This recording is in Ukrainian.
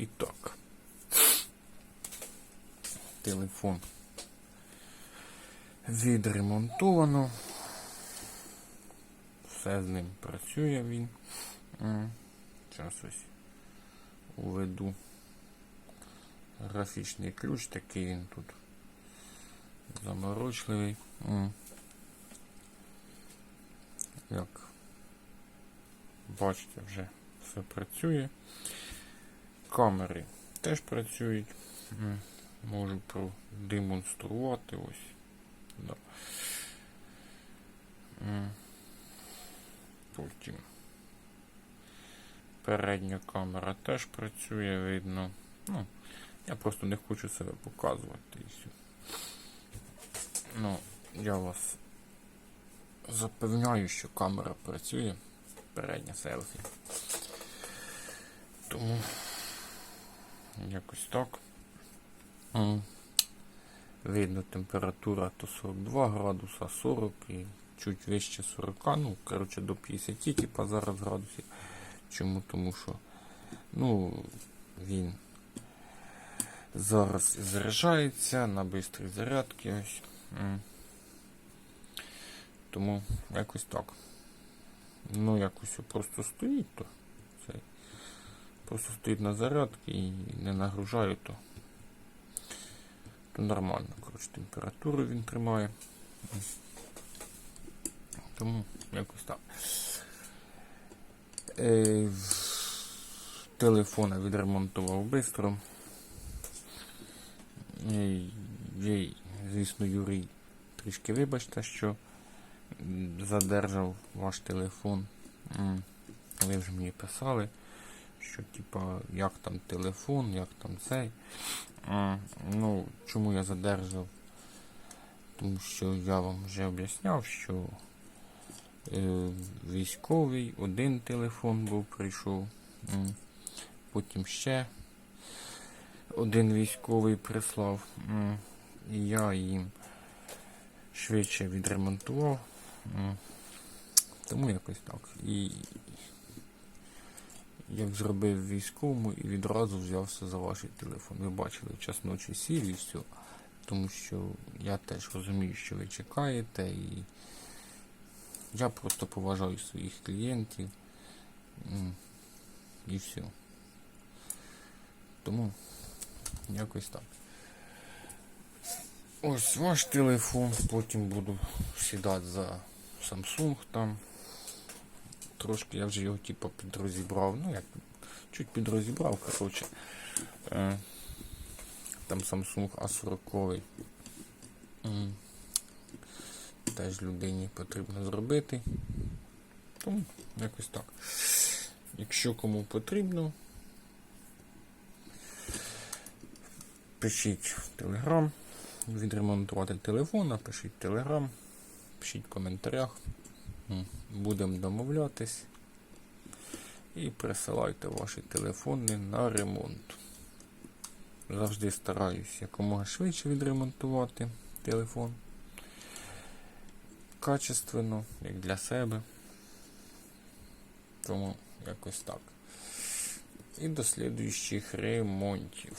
І так. Телефон відремонтовано. Все з ним працює він. Зараз ось уведу графічний ключ, такий він тут заморочливий. Як бачите, вже все працює. Камери теж працюють. Можу продемонструвати ось. Да. Потім передня камера теж працює, видно. Ну, я просто не хочу себе показувати. Ну, я вас запевняю, що камера працює. Передня селфі. Тому якось так. Видно, температура то 42 градуса, 40 і чуть вище 40, ну, коротше, до 50, типа зараз градусів. Чому? Тому що, ну, він зараз заряджається на бистрій зарядці ось. Тому якось так. Ну, якось просто стоїть то. Цей. Просто стоїть на зарядці і не нагружаю то. То нормально. Коротше, температуру він тримає. Тому якось так. Е, телефона відремонтував швидко. Е, Їй, звісно, Юрій, трішки вибачте, що задержав ваш телефон. Ви вже мені писали, що типа, як там телефон, як там цей. М, Ну, чому я задержав? Тому що я вам вже об'ясняв, що е, військовий, один телефон був прийшов, потім ще один військовий прислав, і я їм швидше відремонтував. Тому якось так. І як зробив військовому і відразу взявся за ваш телефон. Ви бачили час ночі сів і все. Тому що я теж розумію, що ви чекаєте і я просто поважаю своїх клієнтів. І все. Тому якось так. Ось ваш телефон, потім буду сідати за Samsung там. Трошки я вже його типу підрозібрав. Ну як чуть підрозібрав, коротше. Е, Там Samsung A40. М, Теж людині потрібно зробити. Тому якось так. Якщо кому потрібно, пишіть в Телеграм, відремонтувати телефон, напишіть в Телеграм, пишіть в коментарях. Будемо домовлятись. І присилайте ваші телефони на ремонт. Завжди стараюсь якомога швидше відремонтувати телефон. Качественно, як для себе. Тому якось так. І до слідуючих ремонтів.